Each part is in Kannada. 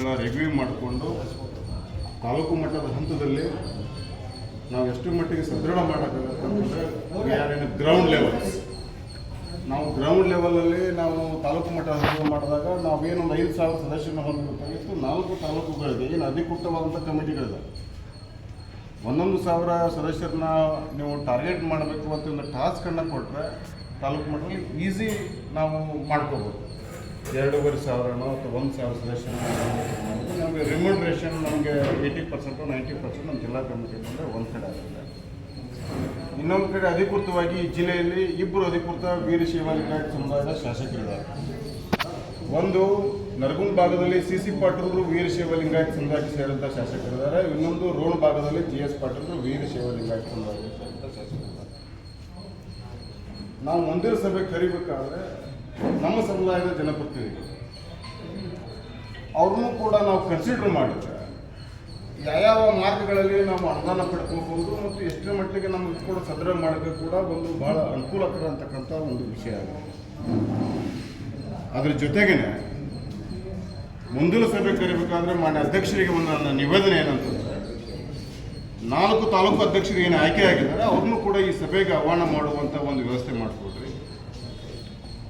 ವಿಷಯಗಳನ್ನ ರಿವ್ಯೂ ಮಾಡಿಕೊಂಡು ತಾಲೂಕು ಮಟ್ಟದ ಹಂತದಲ್ಲಿ ನಾವು ಎಷ್ಟು ಮಟ್ಟಿಗೆ ಸದೃಢ ಮಾಡೋಕ್ಕಾಗತ್ತೆ ಅಂತಂದರೆ ವಿ ಆರ್ ಗ್ರೌಂಡ್ ಲೆವೆಲ್ ನಾವು ಗ್ರೌಂಡ್ ಲೆವೆಲಲ್ಲಿ ನಾವು ತಾಲೂಕು ಮಟ್ಟದ ಹಂತ ಮಾಡಿದಾಗ ನಾವೇನೊಂದು ಐದು ಸಾವಿರ ಸದಸ್ಯರನ್ನ ಹೊಂದಬೇಕಾಗಿತ್ತು ನಾಲ್ಕು ತಾಲೂಕುಗಳಿಗೆ ಏನು ಅಧಿಕೃತವಾದಂಥ ಕಮಿಟಿಗಳಿದೆ. ಒಂದೊಂದು ಸಾವಿರ ಸದಸ್ಯರನ್ನ ನೀವು ಟಾರ್ಗೆಟ್ ಮಾಡಬೇಕು ಅಂತ ಒಂದು ಟಾಸ್ಕನ್ನು ಕೊಟ್ಟರೆ ತಾಲೂಕು ಮಟ್ಟದಲ್ಲಿ ಈಸಿ ನಾವು ಮಾಡ್ಕೋಬೋದು. ಎರಡೂವರೆ ಸಾವಿರನೋ ಅಥವಾ ಒಂದು ಸಾವಿರ ಸಜೆಷನ್. ನಮಗೆ ರಿಮ್ಯೂನರೇಷನ್ ನಮಗೆ ಏಯ್ಟಿ ಪರ್ಸೆಂಟು ನೈಂಟಿ ಪರ್ಸೆಂಟ್ ನಮ್ಮ ಜಿಲ್ಲಾ ಕಮಿಟಿ ಅಂದರೆ ಒಂದು ಕಡೆ ಆಗುತ್ತೆ. ಇನ್ನೊಂದು ಕಡೆ ಅಧಿಕೃತವಾಗಿ ಈ ಜಿಲ್ಲೆಯಲ್ಲಿ ಇಬ್ಬರು ಅಧಿಕೃತ ವೀರಶೈವ ಶಿವಾಲಿಕಾಯ್ ಸಮುದಾಯದ ಶಾಸಕರಿದ್ದಾರೆ. ಒಂದು ನರಗುಂಡ್ ಭಾಗದಲ್ಲಿ ಸಿ ಸಿ ಪಾಟೀಲ್ರು ವೀರಶೈವ ಲಿಂಗಾಯತ ಸಮುದಾಯಕ್ಕೆ ಸೇರಿದಂಥ ಶಾಸಕರಿದ್ದಾರೆ. ಇನ್ನೊಂದು ರೋಣ ಭಾಗದಲ್ಲಿ ಜಿ ಎಸ್ ಪಾಟೀಲ್ರು ವೀರಶೈವ ಲಿಂಗಾಯತ ಸಮುದಾಯಕ್ಕೆ ಸೇರಿದಂಥ ಶಾಸಕರಿದ್ದಾರೆ. ನಾವು ಮಂದಿರ ಸಭೆ ಕರಿಬೇಕಾದ್ರೆ ನಮ್ಮ ಸಮುದಾಯದ ಜನಪ್ರತಿನಿಧಿಗಳು ಅವ್ರನ್ನೂ ಕೂಡ ನಾವು ಕನ್ಸಿಡರ್ ಮಾಡಿದ್ರೆ ಯಾವ್ಯಾವ ಮಾರ್ಗಗಳಲ್ಲಿ ನಾವು ಅನುದಾನ ಪಡ್ಕೋಬಹುದು ಮತ್ತು ಎಷ್ಟರ ಮಟ್ಟಿಗೆ ನಮಗೆ ಕೂಡ ಸದೃಢ ಮಾಡೋಕ್ಕೆ ಕೂಡ ಒಂದು ಭಾಳ ಅನುಕೂಲಕರ ಅಂತಕ್ಕಂಥ ಒಂದು ವಿಷಯ ಆಗಿದೆ ಅದ್ರ ಜೊತೆಗೇನೆ ಮುಂದಿನ ಸಭೆ ಕರಿಬೇಕಾದ್ರೆ ಮಾನ್ಯ ಅಧ್ಯಕ್ಷರಿಗೆ ಒಂದು ನನ್ನ ನಿವೇದನೆ ಏನಂತಂದ್ರೆ, ನಾಲ್ಕು ತಾಲೂಕು ಅಧ್ಯಕ್ಷರು ಏನು ಆಯ್ಕೆ ಆಗಿದ್ದಾರೆ, ಅವ್ರನ್ನೂ ಕೂಡ ಈ ಸಭೆಗೆ ಆಹ್ವಾನ ಮಾಡುವಂಥ ಒಂದು ವ್ಯವಸ್ಥೆ ಮಾಡಿಕೊಡ್ರಿ.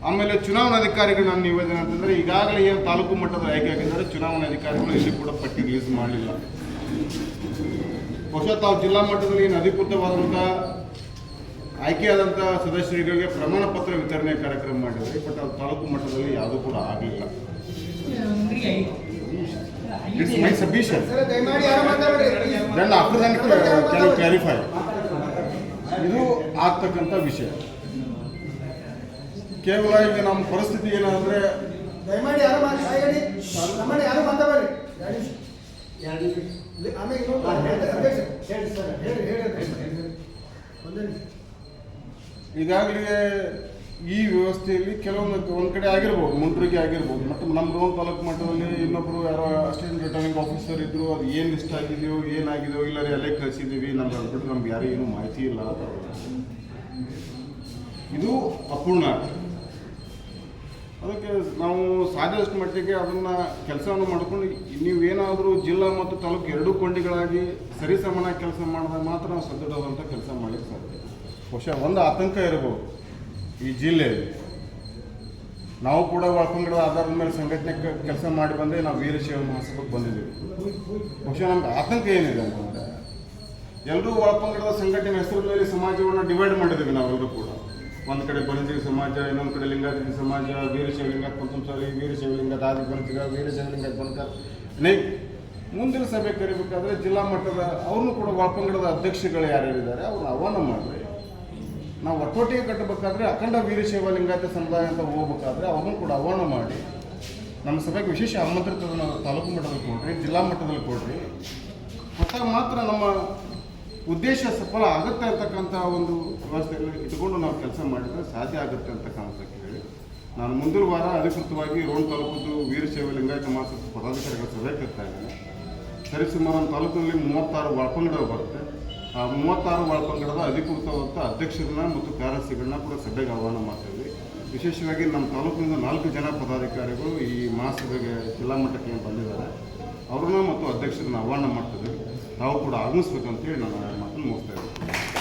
ಆಮೇಲೆ ಚುನಾವಣಾಧಿಕಾರಿಗಳು ನನ್ನ ನಿವೇದನೆ ಅಂತಂದ್ರೆ ಈಗಾಗಲೇ ಏನು ತಾಲೂಕು ಮಟ್ಟದ ಆಯ್ಕೆ ಆಗಿದ್ದಾರೆ ಚುನಾವಣಾಧಿಕಾರಿಗಳು ಇಲ್ಲಿ ಕೂಡ ಪಟ್ಟಿ ರಿಲೀಸ್ ಮಾಡಲಿಲ್ಲ. ಬಹುಶಃ ತಾವು ಜಿಲ್ಲಾ ಮಟ್ಟದಲ್ಲಿ ಏನು ಅಧಿಕೃತವಾದಂಥ ಆಯ್ಕೆಯಾದಂಥ ಸದಸ್ಯರಿಗೆ ಪ್ರಮಾಣ ಪತ್ರ ವಿತರಣೆ ಕಾರ್ಯಕ್ರಮ ಮಾಡಿದ್ರಿ, ಬಟ್ ಅದು ತಾಲೂಕು ಮಟ್ಟದಲ್ಲಿ ಯಾವುದೂ ಕೂಡ ಆಗಲಿಲ್ಲ. It's my submission then clarify. ಇದು ಆಗ್ತಕ್ಕಂಥ ವಿಷಯ. ಕೇವಲ ಈಗ ನಮ್ಮ ಪರಿಸ್ಥಿತಿ ಏನಂದ್ರೆ ದಯಮಾಡಿ ಯಾರು ಮಾತಾಡಿ ಯಾರು ಆಮೇಲೆ ಇನ್ನೊಂದು ಅಧ್ಯಕ್ಷ ಹೇಳಿ ಹೇಳಿ. ಒಂದೇ ಈಗಾಗಲೇ ಈ ವ್ಯವಸ್ಥೆಯಲ್ಲಿ ಕೆಲವೊಂದು ಒಂದು ಕಡೆ ಆಗಿರ್ಬೋದು ಮುಂಟ್ರಿಗೆ ಆಗಿರ್ಬೋದು. ಮತ್ತು ನಮ್ಮ ರೋನ್ ತಾಲೂಕು ಮಟ್ಟದಲ್ಲಿ ಇನ್ನೊಬ್ಬರು ಯಾರೋ ಅಸಿಸ್ಟೆಂಟ್ ರಿಟರ್ನಿಂಗ್ ಆಫೀಸರ್ ಇದ್ರು ಅದು ಏನು ಇಷ್ಟ ಆಗಿದೆಯೋ ಏನಾಗಿದೆಯೋ ಇಲ್ಲ ರೀ ಅಲ್ಲೇ ಕಳಿಸಿದ್ದೀವಿ ನಮ್ಗೆ ಅಂದ್ಬಿಟ್ಟು ನಮ್ಗೆ ಯಾರಿಗೂ ಮಾಹಿತಿ ಇಲ್ಲ. ಅಂತ ಇದು ಅಪೂರ್ಣ. ಅದಕ್ಕೆ ನಾವು ಸಾಧ್ಯಷ್ಟು ಮಟ್ಟಿಗೆ ಅದನ್ನು ಕೆಲಸವನ್ನು ಮಾಡ್ಕೊಂಡು, ನೀವೇನಾದರೂ ಜಿಲ್ಲಾ ಮತ್ತು ತಾಲೂಕು ಎರಡೂ ಕೊಂಡಿಗಳಾಗಿ ಸರಿಸಮಾನ ಕೆಲಸ ಮಾಡಿದಾಗ ಮಾತ್ರ ನಾವು ಸದೃಢವಾದಂಥ ಕೆಲಸ ಮಾಡಲಿಕ್ಕೆ ಸಾಧ್ಯ. ಬಹುಶಃ ಒಂದು ಆತಂಕ ಇರಬಹುದು ಈ ಜಿಲ್ಲೆಯಲ್ಲಿ. ನಾವು ಕೂಡ ಒಳಪಂಗಡದ ಆಧಾರದ ಮೇಲೆ ಸಂಘಟನೆ ಕೆಲಸ ಮಾಡಿ ಬಂದೆ ನಾವು ವೀರಶೈವ ಮಹಾಸಭೆಗೆ ಬಂದಿದ್ದೀವಿ. ಬಹುಶಃ ನಮ್ಗೆ ಆತಂಕ ಏನಿದೆ ಅಂತಂದರೆ ಎಲ್ಲರೂ ಒಳಪಂಗಡದ ಸಂಘಟನೆ ಹೆಸರಿನಲ್ಲಿ ಸಮಾಜವನ್ನು ಡಿವೈಡ್ ಮಾಡಿದ್ದೀವಿ ನಾವೆಲ್ಲರೂ ಕೂಡ. ಒಂದು ಕಡೆ ಬನಜಿಗ ಸಮಾಜ, ಇನ್ನೊಂದು ಕಡೆ ಲಿಂಗಾಯತ ಸಮಾಜ ವೀರಶೈವ ಲಿಂಗಾಯತ ಪಂಚಮಸಾಲಿ ವೀರಶೈವ ಲಿಂಗಾಯತ ಆದಿ ವೀರ ವೀರಶೈವ ಲಿಂಗಾಯತ ಬನಕ ಅನೇಕ ಮುಂದಿನ ಸಭೆ ಕರಿಬೇಕಾದ್ರೆ ಜಿಲ್ಲಾ ಮಟ್ಟದ ಅವ್ರನ್ನೂ ಕೂಡ ಒಳಪಂಗಡದ ಅಧ್ಯಕ್ಷಗಳು ಯಾರ್ಯಾರಿದ್ದಾರೆ ಅವ್ರನ್ನ ಆಹ್ವಾನ ಮಾಡಿರಿ. ನಾವು ಒಟ್ಟೊಟ್ಟಿಗೆ ಕಟ್ಟಬೇಕಾದ್ರೆ ಅಖಂಡ ವೀರಶೈವ ಲಿಂಗಾಯತ ಸಮುದಾಯ ಅಂತ ಹೋಗ್ಬೇಕಾದ್ರೆ ಅವ್ರನ್ನೂ ಕೂಡ ಆಹ್ವಾನ ಮಾಡಿ. ನಮ್ಮ ಸಭೆಗೆ ವಿಶೇಷ ಆಮಂತ್ರಿತವನ್ನು ತಾಲೂಕು ಮಟ್ಟದಲ್ಲಿ ಕೊಡ್ರಿ, ಜಿಲ್ಲಾ ಮಟ್ಟದಲ್ಲಿ ಕೊಡ್ರಿ. ಮತ್ತಾಗ ಮಾತ್ರ ನಮ್ಮ ಉದ್ದೇಶ ಸಫಲ ಆಗುತ್ತೆ ಅಂತಕ್ಕಂಥ ಒಂದು ವ್ಯವಸ್ಥೆಗಳನ್ನ ಇಟ್ಕೊಂಡು ನಾವು ಕೆಲಸ ಮಾಡಿದ್ರೆ ಸಾಧ್ಯ ಆಗುತ್ತೆ ಅಂತ ಕಾಣ್ತಕ್ಕೆ ಹೇಳಿ ನಾನು ಮುಂದಿನ ವಾರ ಅಧಿಕೃತವಾಗಿ ರೋಣ ತಾಲೂಕದ್ದು ವೀರಶೈವ ಲಿಂಗಾಯತ ಮಹಾಸಭಾ ಪದಾಧಿಕಾರಿಗಳ ಸಭೆ ಕರ್ತಾ ಇದ್ದೇನೆ. ಸರಿಸುಮಾರು ನಮ್ಮ ತಾಲೂಕಿನಲ್ಲಿ ಮೂವತ್ತಾರು ಒಳಪಂಗಡ ಬರುತ್ತೆ. ಆ ಮೂವತ್ತಾರು ಒಳಪಂಗಡದ ಅಧಿಕೃತವಾದ ಅಧ್ಯಕ್ಷರನ್ನ ಮತ್ತು ಕಾರ್ಯದರ್ಶಿಗಳನ್ನ ಕೂಡ ಸಭೆಗೆ ಆಹ್ವಾನ ಮಾಡ್ತೀವಿ ವಿಶೇಷವಾಗಿ ನಮ್ಮ ತಾಲೂಕಿನಿಂದ ನಾಲ್ಕು ಜನ ಪದಾಧಿಕಾರಿಗಳು ಈ ಮಹಾಸಭೆಗೆ ಜಿಲ್ಲಾ ಮಟ್ಟಕ್ಕೆ ಬಂದಿದ್ದಾರೆ. ಅವ್ರನ್ನ ಮತ್ತು ಅಧ್ಯಕ್ಷರನ್ನ ಆಹ್ವಾನ ಮಾಡ್ತಿದ್ದೀವಿ. ತಾವು ಕೂಡ ಆಗಮಿಸ್ಬೇಕಂತೇಳಿ ನಾನು ಮಾತನ್ನು ಮುಗಿಸ್ತಾ ಇದ್ದೀನಿ.